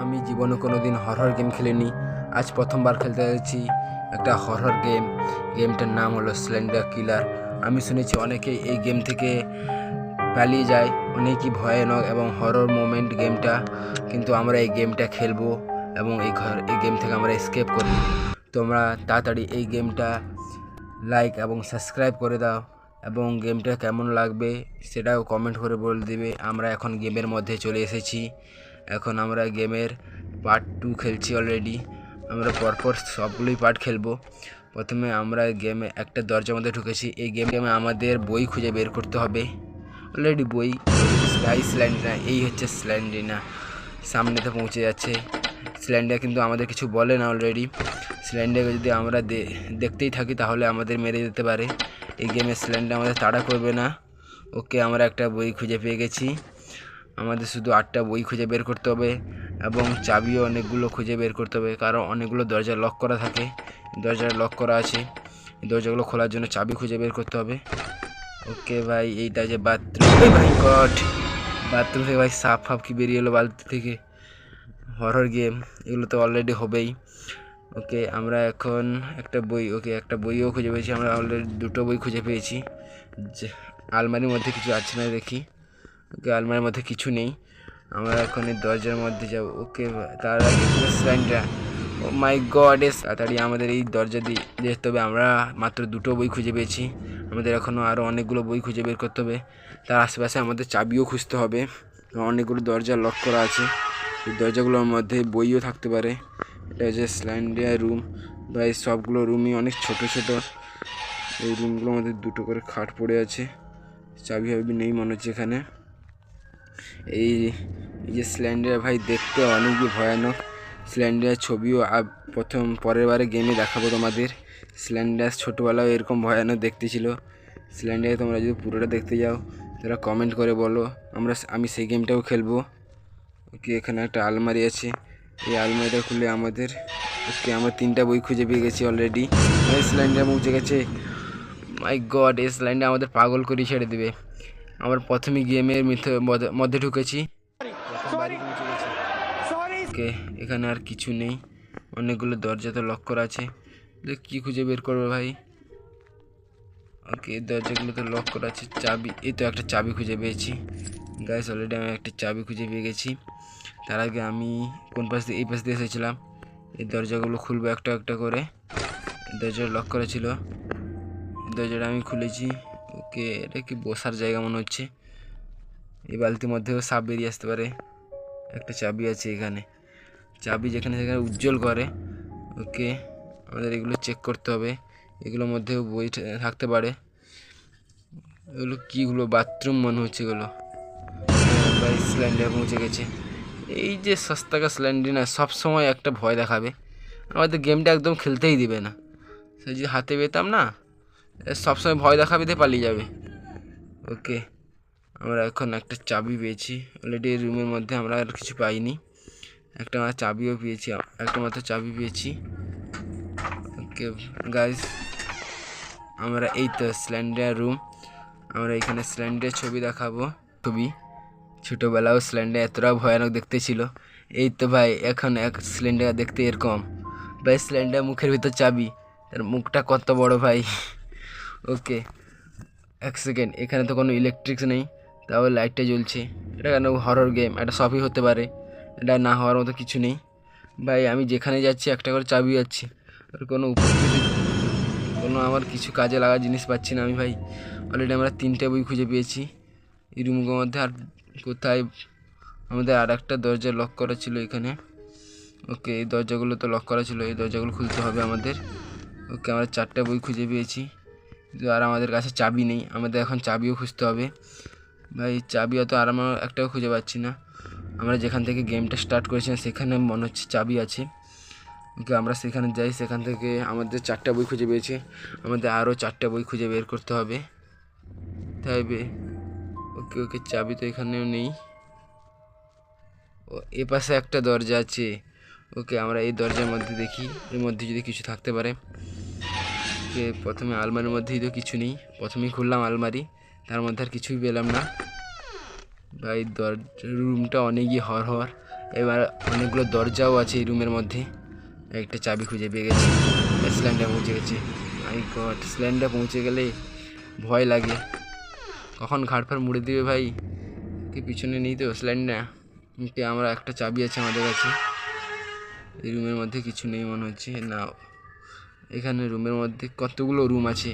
আমি জীবনে কোনো দিন হরহর গেম খেলিনি। আজ প্রথমবার খেলতে যাচ্ছি একটা হরহর গেম গেমটার নাম হলো স্লেন্ডার কিলার আমি শুনেছি অনেকেই এই গেম থেকে পালিয়ে যায়। অনেকই ভয়ানক এবং হরর মোমেন্ট গেমটা কিন্তু আমরা এই গেমটা খেলব এবং এই ঘর, এই গেম থেকে আমরা স্কেপ করব। তোমরা তাড়াতাড়ি এই গেমটা লাইক এবং সাবস্ক্রাইব করে দাও এবং গেমটা কেমন লাগবে সেটাও কমেন্ট করে বলে দিবে। আমরা এখন গেমের মধ্যে চলে এসেছি। এখন আমরা গেমের পার্ট টু খেলছি অলরেডি আমরা পরপর সবগুলোই পার্ট খেলব। প্রথমে আমরা গেমে একটা দরজার মধ্যে ঢুকেছি। এই গেম গেমে আমাদের বই খুঁজে বের করতে হবে। অলরেডি বই স্কাই স্ল্যান্ডিনা এই হচ্ছে স্ল্যান্ডিনা সামনেতে পৌঁছে যাচ্ছে। স্ল্যান্ডার কিন্তু আমাদের কিছু বলে না অলরেডি স্ল্যান্ডারকে যদি আমরা দেখতেই থাকি তাহলে আমাদের মেরে দিতে পারে। এই গেমে স্ল্যান্ডার আমাদের তাড়া করবে না। ওকে আমরা একটা বই খুঁজে পেয়ে গেছি। আমাদের শুধু আটটা বই খুঁজে বের করতে হবে এবং চাবিও অনেকগুলো খুঁজে বের করতে হবে, কারণ অনেকগুলো দরজা লক করা থাকে। দরজা লক করা আছে। দরজাগুলো খোলার জন্য চাবি খুঁজে বের করতে হবে। ওকে ভাই এইটা যে বাথরুম ভাই গড! বাথরুম থেকে ভাই সাপ ফাপ কি বেরিয়ে এলো বালতি থেকে। হরর গেম এগুলো তো অলরেডি হবেই। ওকে, আমরা এখন একটা বই, ওকে একটা বইও খুঁজে পেয়েছি, আমরা অলরেডি দুটো বই খুঁজে পেয়েছি। যে আলমারির মধ্যে কিছু আছে না দেখি। আলমারির মধ্যে কিছু নেই। আমরা এখন এই দরজার মধ্যে যাব। ওকে, তার আগে ও মাই গড এস, তাড়াতাড়ি আমাদের এই দরজা দিয়ে যেতে হবে। আমরা মাত্র দুটো বই খুঁজে পেয়েছি। আমাদের এখনও আরও অনেকগুলো বই খুঁজে বের করতে হবে। তার আশেপাশে আমাদের চাবিও খুঁজতে হবে। অনেকগুলো দরজা লক করা আছে। এই দরজাগুলোর মধ্যে বইও থাকতে পারে। এটা হচ্ছে স্ল্যান্ডিয়া রুম বা এই সবগুলো রুমই অনেক ছোট ছোট। এই রুমগুলোর মধ্যে দুটো করে খাট পড়ে আছে। চাবি ফাবি নেই মনে হচ্ছে এখানে। এই যে স্ল্যান্ডার ভাই দেখতে অনেকই ভয়ানক। স্ল্যান্ডার ছবিও প্রথম পরের বারে গেমে দেখাবো তোমাদের। স্ল্যান্ডার ছোটোবেলাও এরকম ভয়ানক দেখতে ছিল। স্ল্যান্ডারে তোমরা যদি পুরোটা দেখতে যাও, তারা কমেন্ট করে বলো, আমরা আমি সেই গেমটাও খেলব। ওকে, এখানে একটা আলমারি আছে। এই আলমারিটা খুলে আমাদের ওকে আমরা তিনটা বই খুঁজে পেয়ে গেছি অলরেডি এই স্ল্যান্ডার পৌঁছে গেছে। মাই গড এই স্ল্যান্ডার আমাদের পাগল করে ছেড়ে দেবে। আমরা প্রথমে গেমের মধ্যে ঢুকেছি। ওকে এখানে আর কিছু নেই। অনেকগুলো দরজা তো লক করা আছে। দেখ কী খুঁজে বের করবে ভাই? ওকে এই দরজাগুলো তো লক করা আছে। চাবি এই তো একটা চাবি খুঁজে পেয়েছি। গাইস অলরেডি আমি একটা চাবি খুঁজে পেয়ে গেছি। তার আগে আমি কোন পাশ দিয়ে এই পাশ দিয়ে এসেছিলাম। এই দরজাগুলো খুলবো একটা একটা করে। দরজা লক করা ছিল। দরজাটা আমি খুলেছি। ওকে এটা কি বসার জায়গা মনে হচ্ছে? এই বালতির মধ্যেও সাপ বেরিয়ে আসতে পারে। একটা চাবি আছে এখানে। চাবি যেখানে সেখানে উজ্জ্বল করে। ওকে, আমাদের এগুলো চেক করতে হবে। এগুলোর মধ্যেও বই থাকতে পারে। এগুলো কীগুলো বাথরুম মনে হচ্ছে এগুলো। সিলিন্ডার পৌঁছে গেছে। এই যে সস্তাকা সিলিন্ডার না, সবসময় একটা ভয় দেখাবে। আমাদের গেমটা একদম খেলতেই দিবে না। সে যদি হাতে পেতাম না সবসময় ভয় দেখাবে দিয়ে পালিয়ে যাবে। ওকে আমরা এখন একটা চাবি পেয়েছি। অলরেডি এই রুমের মধ্যে আমরা আর কিছু পাইনি। একটা আমরা চাবিও পেয়েছি একটা মাত্র চাবি পেয়েছি। ওকে গাইজ আমরা এই তো স্ল্যান্ডার রুম আমরা এখানে স্ল্যান্ডের ছবি দেখাবো। ছবি, ছোটোবেলাও সিলিন্ডার এতটা ভয়ানক দেখতে ছিল। এই তো ভাই, এখন এক সিলিন্ডার দেখতে এরকম। ভাই সিলিন্ডার মুখের ভিতর চাবি। তার মুখটা কত বড় ভাই। ওকে, এক সেকেন্ড এখানে তো কোনো ইলেকট্রিক্স নেই তাও লাইটটা জ্বলছে। এটা কেন হরর গেম এটা সবই হতে পারে। এটা না হওয়ার মতো কিছু নেই। ভাই, আমি যেখানে যাচ্ছি, একটা করে চাবি যাচ্ছি আর কোনো উপস্থিতি, কোনো আমার কিছু কাজে লাগা জিনিস পাচ্ছি না আমি, ভাই। অলরেডি আমরা তিনটে বই খুঁজে পেয়েছি। এই রুমগুলোর মধ্যে আর কোথায়? আমাদের আর একটা দরজা লক করা ছিল এখানে। ওকে, এই দরজাগুলো তো লক করা ছিল, এই দরজাগুলো খুলতে হবে আমাদের। ওকে, আমরা চারটে বই খুঁজে পেয়েছি। আর আমাদের কাছে চাবি নেই। আমাদের এখন চাবিও খুঁজতে হবে। ভাই, চাবি অত আর আমরা একটাও খুঁজে পাচ্ছি না। আমরা যেখান থেকে গেমটা স্টার্ট করেছিলাম সেখানে মনে হচ্ছে চাবি আছে। ওকে, আমরা সেখানে যাই। সেখান থেকে আমাদের চারটা বই খুঁজে পেয়েছি। আমাদের আরও চারটা বই খুঁজে বের করতে হবে। তাই ওকে ওকে, চাবি তো এখানেও নেই। ও, এ পাশে একটা দরজা আছে। ওকে, আমরা এই দরজার মধ্যে দেখি। এর মধ্যে যদি কিছু থাকতে পারে। ওকে প্রথমে আলমারির মধ্যেই তো কিছু নেই। প্রথমেই খুললাম আলমারি, তার মধ্যে আর কিছুই পেলাম না। ভাই দরজা রুমটা অনেকই হর হর এবার অনেকগুলো দরজাও আছে এই রুমের মধ্যে। একটা চাবি খুঁজে পেয়ে গেছি। সিলিন্ডার পৌঁছে গেছে। আই গড সিলিন্ডার পৌঁছে গেলে ভয় লাগে। কখন ঘাট ফাট মুড়ে দিবে ভাই? কি পিছনে নেই তো ওকে আমরা একটা চাবি আছে আমাদের কাছে। এই রুমের মধ্যে কিছু নেই মনে হচ্ছে। না এখানে রুমের মধ্যে কতগুলো রুম আছে?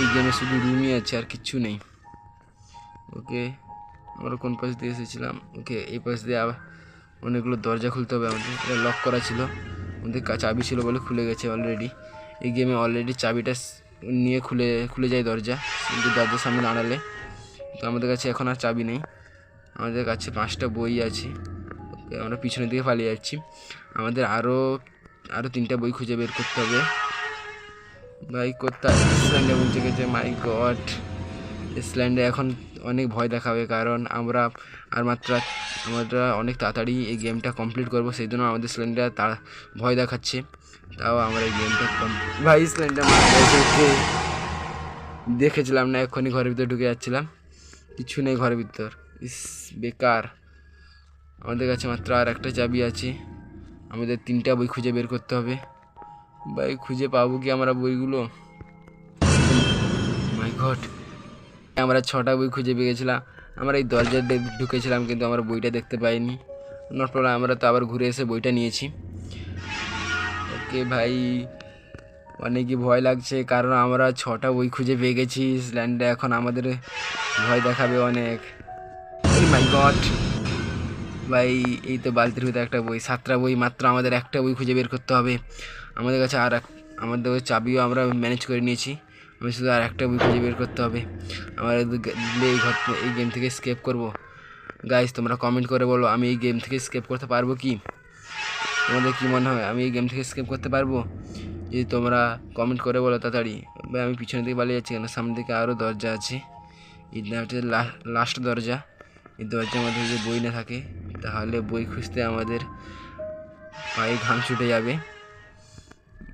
এই গেমে শুধু রুমই আছে, আর কিচ্ছু নেই। ওকে, আমরা কোন পাশ দিয়ে এসেছিলাম? ওকে, এই পাশ দিয়ে আবার অনেকগুলো দরজা খুলতে হবে আমাদের। এটা লক করা ছিল। আমাদের চাবি ছিল বলে খুলে গেছে অলরেডি এই গেমে অলরেডি চাবিটা নিয়ে খুলে খুলে যায় দরজা, কিন্তু দরজার সামনে দাঁড়ালে। তো আমাদের কাছে এখন আর চাবি নেই। আমাদের কাছে পাঁচটা বই আছে। ওকে, আমরা পিছনের দিকে পালিয়ে যাচ্ছি। আমাদের আরও আরও তিনটা বই খুঁজে বের করতে হবে। ভাই, কোথায়? ইসল্যান্ডে পৌঁছে গেছে মাই গড ইসল্যান্ডে এখন অনেক ভয় দেখাবে, কারণ আমরা আর মাত্র, আমরা অনেক তাড়াতাড়ি এই গেমটা কমপ্লিট করব, সেই জন্য আমাদের সিলিন্ডার তাড়া, ভয় দেখাচ্ছে। তাও আমরা এই গেমটা ভাই সিলিন্ডার দেখেছিলাম না, এক্ষুনি ঘরের ভিতরে ঢুকে যাচ্ছিলাম। কিছু নেই ঘরের ভিতর। ইস, বেকার। আমাদের কাছে মাত্র আর একটা চাবি আছে। আমাদের তিনটা বই খুঁজে বের করতে হবে। ভাই, খুঁজে পাবো কি আমরা বইগুলো? মাই গড আমরা ছটা বই খুঁজে পেয়ে গেছিলাম। আমরা এই দরজা ঢুকেছিলাম, কিন্তু আমরা বইটা দেখতে পাইনি। নট প্রবলেম আমরা তো আবার ঘুরে এসে বইটা নিয়েছি। ওকে ভাই, অনেকই ভয় লাগছে, কারণ আমরা ছটা বই খুঁজে পেয়ে গেছি। ল্যান্ডে এখন আমাদের ভয় দেখাবে অনেক। মাই গড ভাই, এই তো বালতির ভিতরে একটা বই, সাতটা বই মাত্র আমাদের একটা বই খুঁজে বের করতে হবে। আমাদের কাছে আর এক- আমাদের চাবিও আমরা ম্যানেজ করে নিয়েছি। আমি শুধু আর একটা বই খুঁজে বের করতে হবে। আমরা এই ঘর এই গেম থেকে স্কেপ করব। গাইস তোমরা কমেন্ট করে বলো, আমি এই গেম থেকে স্কেপ করতে পারব কি? তোমাদের কি মনে হয়, আমি এই গেম থেকে স্কেপ করতে পারব? যদি তোমরা কমেন্ট করে বলো তাড়াতাড়ি। ভাই, আমি পিছনের দিকে পালিয়ে যাচ্ছি কেন? সামনের দিকে আরও দরজা আছে। এই হচ্ছে লাস্ট দরজা। এই দরজার মধ্যে যদি বই না থাকে, তাহলে বই খুঁজতে আমাদের পায়ে ঘাম ছুটে যাবে।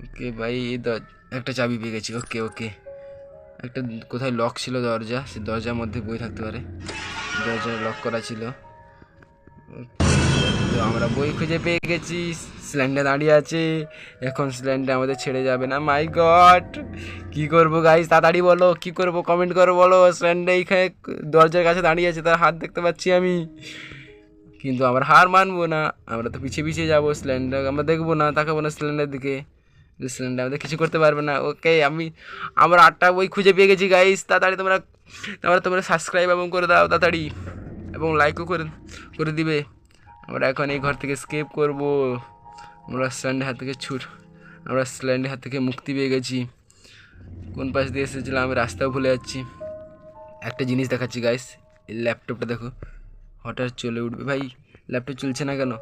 ওকে ভাই, এই একটা চাবি পেয়ে গেছি, ওকে ওকে। একটা কোথায় লক ছিল দরজা, সে দরজার মধ্যে বই থাকতে পারে। দরজা লক করা ছিল। তো আমরা বই খুঁজে পেয়ে গেছি সিলিন্ডার দাঁড়িয়ে আছে। এখন সিলিন্ডার আমাদের ছেড়ে যাবে না। মাই গড কি করব গাইস তাড়াতাড়ি বলো, কি করব? কমেন্ট করো বলো। সিলিন্ডার এইখানে দরজার কাছে দাঁড়িয়ে আছে, তার হাত দেখতে পাচ্ছি আমি। কিন্তু আমরা হার মানবো না। আমরা তো পিছিয়ে পিছিয়ে যাব সিলিন্ডার আমরা দেখব না, তাকাবো না সিলিন্ডার দিকে। সিলিন্ডার আমাদের কিছু করতে পারবে না ওকে আমি আমরা আটটা বই খুঁজে পেয়ে গেছি গাইস তাড়াতাড়ি তোমরা তোমরা তোমরা সাবস্ক্রাইব এবং করে দাও, তাড়াতাড়ি, এবং লাইকও করে করে দিবে। আমরা এখন এই ঘর থেকে স্কেপ করব। আমরা স্ল্যান্ডের হাত থেকে ছুট, আমরা সিলিন্ডার হাত থেকে মুক্তি পেয়ে গেছি। কোন পাশ দিয়ে এসেছিলাম, আমি রাস্তাও ভুলে যাচ্ছি। একটা জিনিস দেখাচ্ছি গাইস এই ল্যাপটপটা দেখো, হঠাৎ চলে উঠবে। ভাই ল্যাপটপ চলছে না কেন?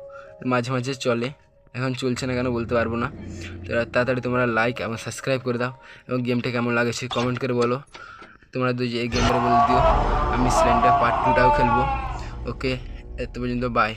মাঝে মাঝে চলে। এখন চলছে না কেন বলতে পারব না। তো তাড়াতাড়ি তোমরা লাইক এবং সাবস্ক্রাইব করে দাও এবং গেমটা কেমন লাগেছে কমেন্ট করে বলো। তোমরা দুই এই গেমটা বলে দিও। আমি সিলেন্ডার পার্ট টুটাও খেলব। ওকে এত পর্যন্ত বাই